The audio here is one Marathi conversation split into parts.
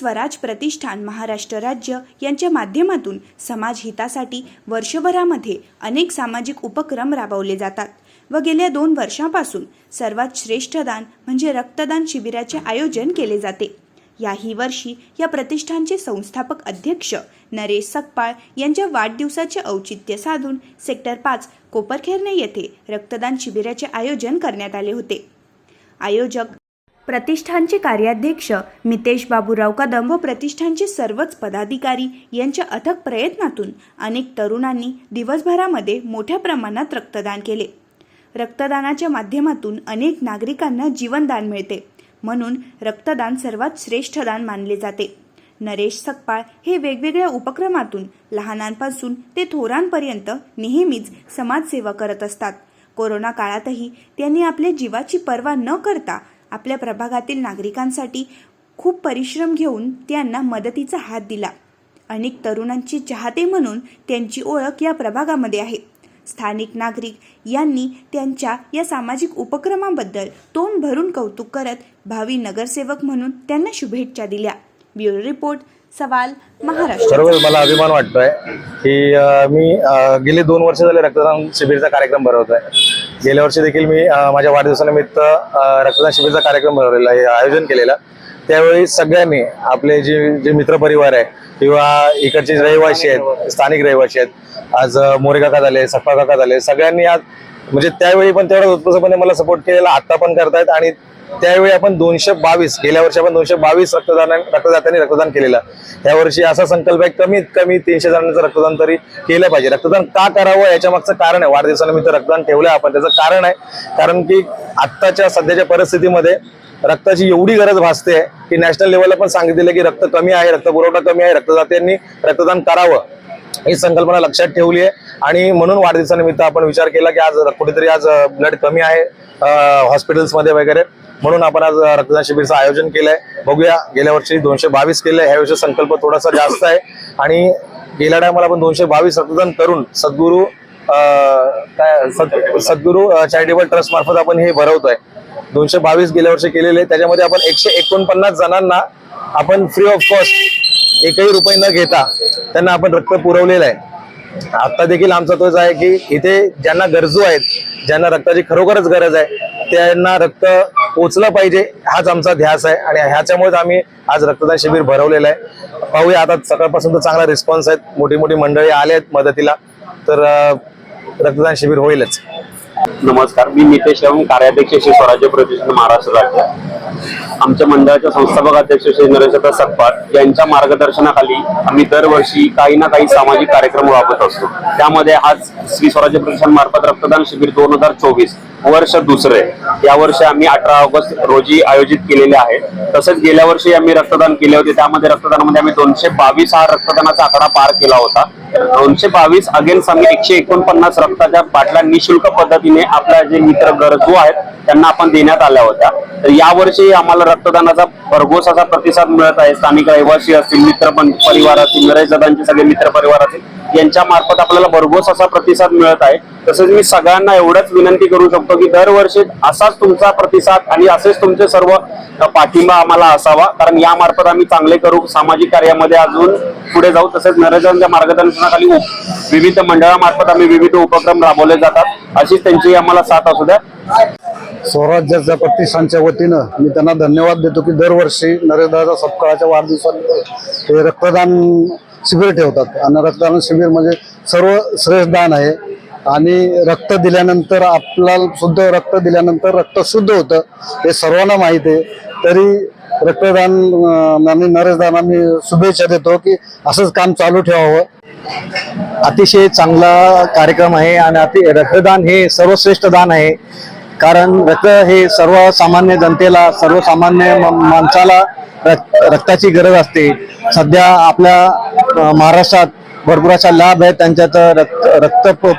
स्वराज प्रतिष्ठान महाराष्ट्र राज्य यांच्या माध्यमातून समाज हितासाठी वर्षभरामध्ये अनेक सामाजिक उपक्रम राबवले जातात व गेल्या दोन वर्षापासून सर्वात श्रेष्ठ दान म्हणजे रक्तदान शिबिराचे आयोजन केले जाते. याही वर्षी या प्रतिष्ठानचे संस्थापक अध्यक्ष नरेश सकपाळ यांच्या वाढदिवसाचे औचित्य साधून सेक्टर पाच कोपरखेरणे येथे रक्तदान शिबिराचे आयोजन करण्यात आले होते. आयोजक प्रतिष्ठानचे कार्याध्यक्ष मितेश बाबूराव कदम व प्रतिष्ठानचे सर्वच पदाधिकारी यांच्या अथक प्रयत्नातून अनेक तरुणांनी दिवसभरामध्ये मोठ्या प्रमाणात रक्तदान केले. रक्तदानाच्या माध्यमातून अनेक नागरिकांना जीवनदान मिळते. म्हणून रक्तदान सर्वात श्रेष्ठ दान मानले जाते. नरेश सकपाळ हे वेगवेगळ्या उपक्रमातून लहानांपासून ते थोरांपर्यंत नेहमीच समाजसेवा करत असतात. कोरोना काळातही त्यांनी आपल्या जीवाची पर्वा न करता आपल्या प्रभागातील नागरिकांसाठी खूप परिश्रम घेऊन त्यांना मदतीचा हात दिला. अनेक तरुणांची चाहते म्हणून त्यांची ओळख या प्रभागामध्ये आहे. स्थानिक नागरिक यांनी त्यांच्या या सामाजिक उपक्रमाबद्दल तोंड भरून कौतुक करत भावी नगरसेवक म्हणून त्यांना शुभेच्छा दिल्या. ब्युरो रिपोर्ट सवाल महाराष्ट्र. सर्व मला अभिमान वाटतोय की मी गेले दोन वर्ष झाले रक्तदान शिबिरचा कार्यक्रम भरवतोय. गेल्या वर्षी देखील मी माझ्या वाढदिवसानिमित्त रक्तदान शिबिरचा कार्यक्रम भरवलेला आहे आयोजन केलेला. त्यावेळी सगळ्यांनी आपले जे जे मित्रपरिवार आहे किंवा इकडचे रहिवासी आहेत स्थानिक रहिवासी आहेत आज मोरे काका झाले सप्पा काका झाले सगळ्यांनी आज म्हणजे त्यावेळी पण तेवढा उत्स्फूर्तपणे मला सपोर्ट केलेला आता पण करतायत आणि त्यावेळी आपण दोनशे बावीस गेल्या वर्षी आपण दोनशे बावीस रक्तदान रक्तदात्यांनी रक्तदान केलेलं. त्या वर्षी असा संकल्प आहे कमीत कमी तीनशे जणांचं रक्तदान तरी केलं पाहिजे. रक्तदान का करावं याच्या मागचं कारण आहे. वाढदिवसानिमित्त रक्तदान ठेवलं आपण त्याचं कारण आहे. कारण की आत्ताच्या सध्याच्या परिस्थितीमध्ये रक्ताची एवढी गरज भासते की नॅशनल लेवलला पण सांगितलेलं की रक्त कमी आहे रक्त पुरवठा कमी आहे रक्तदात्यांनी रक्तदान करावं. ही संकल्पना लक्षात ठेवली आहे. आणि म्हणून वाढदिवसानिमित्त आपण विचार केला की आज कुठेतरी आज ब्लड कमी आहे हॉस्पिटल्समध्ये वगैरे. म्हणून आपण आज रक्तदान शिबिरचं आयोजन केलंय. बघूया गेल्या वर्षी दोनशे बावीस केलंय. ह्या वर्षी संकल्प थोडासा जास्त आहे. आणि गेल्या टायमाला आपण दोनशे बावीस रक्तदान करून सद्गुरू काय सद- सद्गुरू चॅरिटेबल ट्रस्ट मार्फत आपण हे भरवतोय. दोनशे बावीस गेल्या वर्षी केलेले. त्याच्यामध्ये आपण एकशे एकोणपन्नास जणांना आपण फ्री ऑफ कॉस्ट एकही रुपये न घेता त्यांना आपण रक्त पुरवलेलं आहे. आता देखील आमचा तोच आहे की इथे ज्यांना गरजू आहेत ज्यांना रक्ताची खरोखरच गरज आहे त्यांना रक्त पोचलं पाहिजे हाच आमचा ध्यास आहे आणि ह्याच्यामुळेच आम्ही आज रक्तदान शिबिर भरवलेलं आहे. पाहूया आता सकाळपासून तर चांगला रिस्पॉन्स आहेत. मोठी मोठी मंडळी आले आहेत मदतीला. तर रक्तदान शिबिर होईलच. नमस्कार. मी नितेश एवं कार्याध्यक्ष श्री स्वराज्य प्रतिष्ठान महाराष्ट्र राज्य. आमच्या मंडळाच्या संस्थापक अध्यक्ष श्री नरेंद्र सकपाळ यांच्या मार्गदर्शनाखाली आम्ही दरवर्षी काही ना काही सामाजिक कार्यक्रम राबवत असतो. त्यामध्ये आज श्री स्वराज्य प्रतिष्ठान मार्फत रक्तदान शिबिर दोन हजार चोवीस वर्ष दुसरे. या वर्षी आम्ही अठरा ऑगस्ट रोजी आयोजित केलेले आहे. तसेच गेल्या वर्षी आम्ही रक्तदान केले होते. त्यामध्ये रक्तदानामध्ये आम्ही दोनशे बावीस हा रक्तदानाचा आकडा पार केला होता. दोनशे बावीस अगेन्स आम्ही एकशे एकोणपन्नास रक्ताच्या बाटल्या निशुल्क पद्धतीने आपल्या जे मित्र गरजू आहेत त्यांना आपण देण्यात आल्या होत्या. तर यावर्षी आम्हाला रक्तदानाचा भरघोस असा प्रतिसाद मिळत आहे. स्थानिक रहिवासी असतील मित्र परिवार असतील नरेश दादांचे सगळे मित्र परिवार असतील यांच्या मार्फत आपल्याला भरघोस असा प्रतिसाद मिळत आहे. तसेच मी सगळ्यांना एवढंच विनंती करू शकतो की दरवर्षी असाच तुमचा प्रतिसाद आणि असेच तुमचे सर्व पाठिंबा आम्हाला असावा. कारण या मार्फत आम्ही चांगले करू. सामाजिक कार्यामध्ये अजून पुढे जाऊ. तसेच नरेशांच्या मार्गदर्शनाखाली विविध मंडळामार्फत आम्ही विविध उपक्रम राबवले जातात. अशीच त्यांची आम्हाला साथ असू द्या. स्वराज्याच्या प्रतिष्ठानच्या वतीनं मी त्यांना धन्यवाद देतो की दरवर्षी नरेंद्रदादा सपकाळाच्या वाढदिवसानिमित्त ते रक्तदान शिबिर ठेवतात. आणि रक्तदान शिबिर म्हणजे सर्व श्रेष्ठ दान आहे. आणि रक्त दिल्यानंतर आपल्याला शुद्ध रक्त दिल्यानंतर रक्त शुद्ध होतं हे सर्वांना माहीत आहे. तरी रक्तदान आणि नरेशदान आम्ही शुभेच्छा देतो की असंच काम चालू ठेवावं. अतिशय चांगला कार्यक्रम आहे आणि अति रक्तदान हे सर्वश्रेष्ठ दान आहे. कारण रक्त हे सर्वसामान्य जनतेला सर्वसामान्य म- माणसाला रक्त रक्ताची गरज असते. सध्या आपल्या महाराष्ट्रात भरपूर अशा लाभ आहेत त्यांच्यात रक्त रक्त प-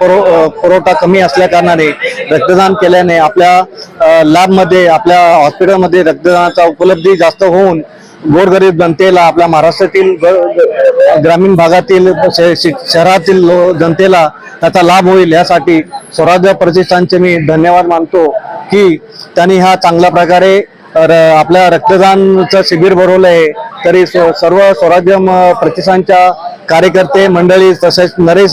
पुरवठा कमी असल्या कारणाने रक्तदान केल्याने आपल्या अ, लॅबमध्ये आपल्या हॉस्पिटलमध्ये रक्तदानाचा उपलब्धी जास्त होऊन गोरगरीब जनतेला आपल्या महाराष्ट्रातील ग- ग्रामीण भागातील श- शहरातील लो- जनतेला त्याचा लाभ होईल यासाठी स्वराज्य प्रतिष्ठानचे मी धन्यवाद मानतो की त्यांनी हा चांगल्या प्रकारे र- आपल्या रक्तदानचं शिबिर भरवलं आहे तरी स्व- सर्व स्वराज्य प्रतिष्ठानच्या कार्यकर्ते मंडळी तसेच नरेश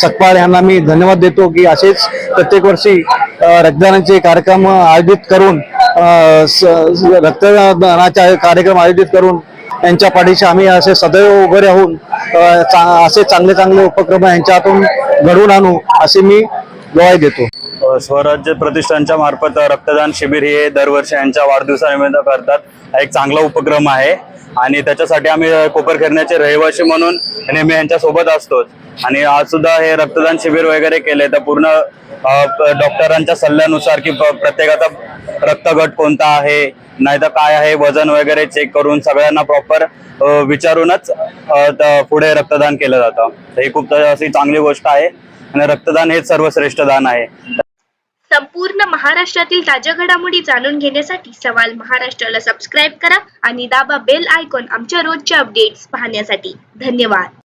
सकपाळ यांना मी धन्यवाद देतो की असेच प्रत्येक वर्षी रक्तदानाचे कार्यक्रम आयोजित करून रक्तदानाचा कार्यक्रम आयोजित करून यांच्या पाठीशी आम्ही असे सदैव उभे राहून असे चांगले चांगले उपक्रम यांच्या हातून घडवून आणू असे मी ग्वाही देतो. स्वराज्य प्रतिष्ठानच्या मार्फत रक्तदान शिबिर हे दरवर्षी यांच्या वाढदिवसानिमित्त करतात. हा एक चांगला उपक्रम आहे आणि त्याच्यासाठी आम्ही कोपरखेरण्याचे रहिवासी म्हणून नेहमी यांच्या सोबत असतोच. आणि आज सुद्धा हे रक्तदान शिबिर वगैरे केले तर पूर्ण डॉक्टरांच्या सल्ल्यानुसार की प्रत्येकाचा रक्तगट कोणता आहे? नाहीतर काय आहे? वजन वगैरे चेक करून सगळ्यांना प्रॉपर विचारूनच पुढे रक्तदान केलं जातं. हे ही खूप अशी चांगली गोष्ट आहे. आणि रक्तदान हे सर्वश्रेष्ठ दान आहे. संपूर्ण महाराष्ट्रातील ताज्या घडामोडी जाणून घेण्यासाठी सवाल महाराष्ट्राला सबस्क्राईब करा आणि दाबा बेल आयकॉन आमच्या रोजच्या अपडेट्स पाहण्यासाठी. धन्यवाद.